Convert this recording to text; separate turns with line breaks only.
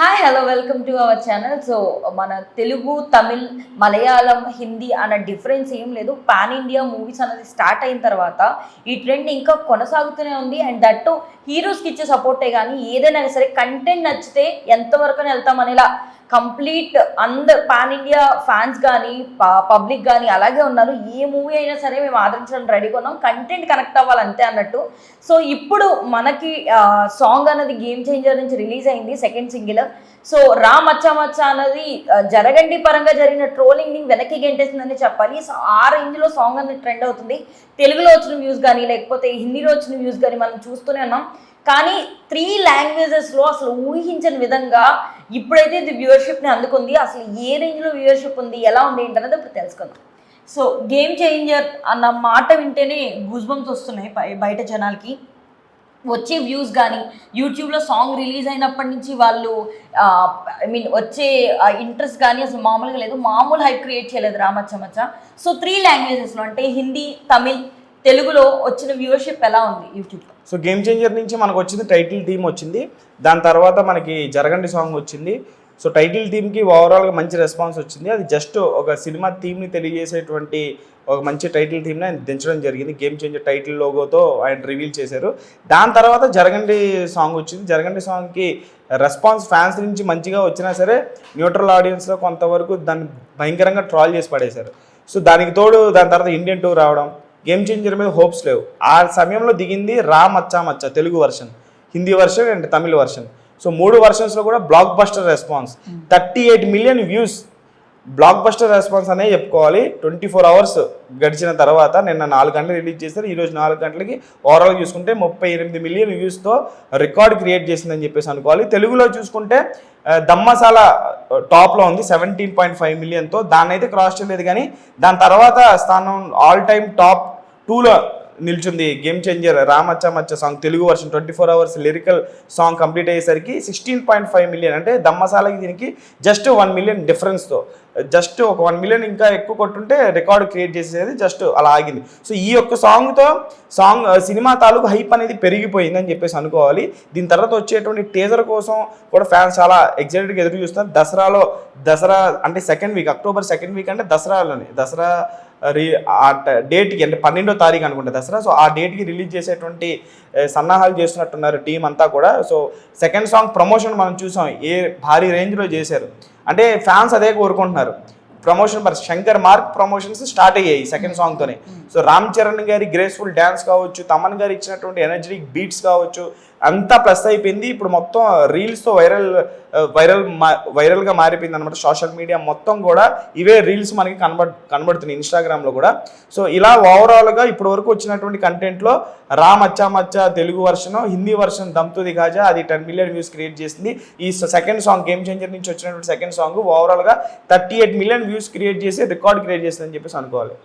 Hi hello welcome to our channel so మన తెలుగు తమిళ్ మలయాళం హిందీ అన్న difference ఏం లేదు. పాన్ ఇండియా మూవీస్ అనేది స్టార్ట్ అయిన తర్వాత ఈ ట్రెండ్ ఇంకా కొనసాగుతూనే ఉంది. అండ్ దట్టు హీరోస్కి ఇచ్చే సపోర్టే కానీ ఏదైనా సరే కంటెంట్ నచ్చితే ఎంతవరకు వెళ్తామనేలా కంప్లీట్ అంద పాన్ ఇండియా ఫ్యాన్స్ కానీ పబ్లిక్ కానీ అలాగే ఉన్నారు. ఏ మూవీ అయినా సరే మేము ఆదరించడానికి రెడీగా ఉన్నాం కంటెంట్ కనెక్ట్ అవ్వాలి అంతే అన్నట్టు. సో ఇప్పుడు మనకి సాంగ్ అనేది గేమ్ చేంజర్ నుంచి రిలీజ్ అయింది second single. So Raa Macha Macha అన్నది జరగండి పరంగా జరిగిన ట్రోలింగ్ని వెనక్కి గెంటేసిందని చెప్పాలి. సో ఆ రేంజ్లో సాంగ్ అనేది ట్రెండ్ అవుతుంది. తెలుగులో వచ్చిన వ్యూస్ కానీ లేకపోతే హిందీలో వచ్చిన వ్యూస్ కానీ మనం చూస్తూనే ఉన్నాం. కానీ త్రీ లాంగ్వేజెస్లో అసలు ఊహించని విధంగా ఇప్పుడైతే ఇది వ్యూవర్షిప్ని అందుకుంది అసలు ఏ రేంజ్లో వ్యూవర్షిప్ ఉంది ఎలా ఉంది ఏంటనేది ఇప్పుడు తెలుసుకుందాం. సో గేమ్ చేంజర్ అన్న మాట వింటేనే గుజ్బంస్ వస్తున్నాయి బయట జనాలకి. వచ్చే వ్యూస్ కానీ యూట్యూబ్లో సాంగ్ రిలీజ్ అయినప్పటి నుంచి వాళ్ళు ఐ మీన్ వచ్చే ఇంట్రెస్ట్ కానీ అసలు మామూలుగా లేదు. మామూలు హైప్ క్రియేట్ చేయలేదు రామచ్చమచ్చ సో త్రీ లాంగ్వేజెస్లో అంటే హిందీ తమిళ్ తెలుగులో వచ్చిన వ్యూవర్షిప్ ఎలా ఉంది యూట్యూబ్లో
సో గేమ్ చేంజర్ నుంచి మనకు వచ్చింది టైటిల్ థీమ్ వచ్చింది. దాని తర్వాత మనకి జరగండి సాంగ్ వచ్చింది. సో టైటిల్ థీమ్కి ఓవరాల్గా మంచి రెస్పాన్స్ వచ్చింది. అది జస్ట్ ఒక సినిమా థీమ్ని తెలియజేసేటువంటి ఒక మంచి టైటిల్ థీమ్ని ఆయన దించడం జరిగింది. గేమ్ చేంజర్ టైటిల్ లోగోతో ఆయన రివీల్ చేశారు. దాని తర్వాత జరగండి సాంగ్ వచ్చింది. జరగండి సాంగ్కి రెస్పాన్స్ ఫ్యాన్స్ నుంచి మంచిగా వచ్చినా సరే న్యూట్రల్ ఆడియన్స్లో కొంతవరకు దాన్ని భయంకరంగా ట్రాల్ చేసి పడేశారు. సో దానికి తోడు దాని తర్వాత ఇండియన్ టూర్ రావడం గేమ్ చేంజర్ మీద హోప్స్ లేవు. ఆ సమయంలో దిగింది Raa Macha Macha Telugu version Hindi version and Tamil version so మూడు వర్షన్స్లో కూడా blockbuster response thirty eight million views blockbuster response అనే చెప్పుకోవాలి. ట్వంటీ ఫోర్ అవర్స్ గడిచిన తర్వాత నిన్న నాలుగు గంటలు రిలీజ్ చేశారు. ఈరోజు నాలుగు గంటలకి ఓవరాల్ చూసుకుంటే ముప్పై ఎనిమిది మిలియన్ వ్యూస్తో రికార్డ్ క్రియేట్ చేసిందని చెప్పేసి అనుకోవాలి. తెలుగులో చూసుకుంటే దమ్మసాల టాప్లో ఉంది. సెవెంటీన్ పాయింట్ ఫైవ్ మిలియన్తో దాన్ని అయితే క్రాస్ చేయలేదు కానీ దాని తర్వాత స్థానం ఆల్ టైమ్ టాప్ టూలో నిల్చుంది. Game changer Ramacha Macha song Telugu version twenty four hours lyrical song complete అయ్యేసరికి సిక్స్టీన్ పాయింట్ ఫైవ్ మిలియన్ అంటే దమ్మసాలకి దీనికి జస్ట్ వన్ మిలియన్ డిఫరెన్స్తో జస్ట్ ఒక వన్ మిలియన్ ఇంకా ఎక్కువ కొట్టుంటే రికార్డు క్రియేట్ చేసేది జస్ట్ అలా ఆగింది. సో ఈ యొక్క సాంగ్తో సాంగ్ సినిమా తాలూకు హైప్ అనేది పెరిగిపోయిందని చెప్పేసి అనుకోవాలి. దీని తర్వాత వచ్చేటువంటి టీజర్ కోసం కూడా ఫ్యాన్స్ చాలా ఎగ్జైటెడ్గా ఎదురు చూస్తున్నారు. దసరాలో దసరా అంటే second week October second week అంటే దసరాలోనే. దసరా రీ ఆ డేట్కి అంటే పన్నెండో తారీఖు అనుకుంటా దసరా. సో ఆ డేట్కి రిలీజ్ చేసేటువంటి సన్నాహాలు చేస్తున్నట్టున్నారు టీం అంతా కూడా. సో సెకండ్ సాంగ్ ప్రమోషన్ మనం చూసాం. ఏ భారీ రేంజ్లో చేశారు. అంటే ఫ్యాన్స్ అదే కోరుకుంటున్నారు. ప్రమోషన్ మరి శంకర్ మార్క్ ప్రమోషన్స్ స్టార్ట్ అయ్యాయి సెకండ్ సాంగ్తోనే సో రామ్ చరణ్ గారి గ్రేస్ఫుల్ డ్యాన్స్ కావచ్చు తమన్ గారు ఇచ్చినటువంటి ఎనర్జెటిక్ బీట్స్ కావచ్చు అంతా ప్లస్ అయిపోయింది. ఇప్పుడు మొత్తం రీల్స్తో వైరల్ వైరల్ వైరల్గా మారిపోయింది అనమాట సోషల్ మీడియా మొత్తం కూడా ఇవే రీల్స్ మనకి కనబడ కనబడుతున్నాయి ఇన్స్టాగ్రామ్లో కూడా. సో ఇలా ఓవరాల్గా ఇప్పటి వరకు వచ్చినటువంటి కంటెంట్లో రా మచ్చా మచ్చా తెలుగు వర్షన్ హిందీ వర్షన్ దమ్తుది కాజా అది టెన్ మిలియన్ వ్యూస్ క్రియేట్ చేసింది. ఈ సెకండ్ సాంగ్ గేమ్ చేంజర్ నుంచి వచ్చినటువంటి సెకండ్ సాంగ్ ఓవరాల్గా thirty eight million views create చేసి రికార్డ్ క్రియేట్ చేసిందని చెప్పేసి అనుకోవాలి.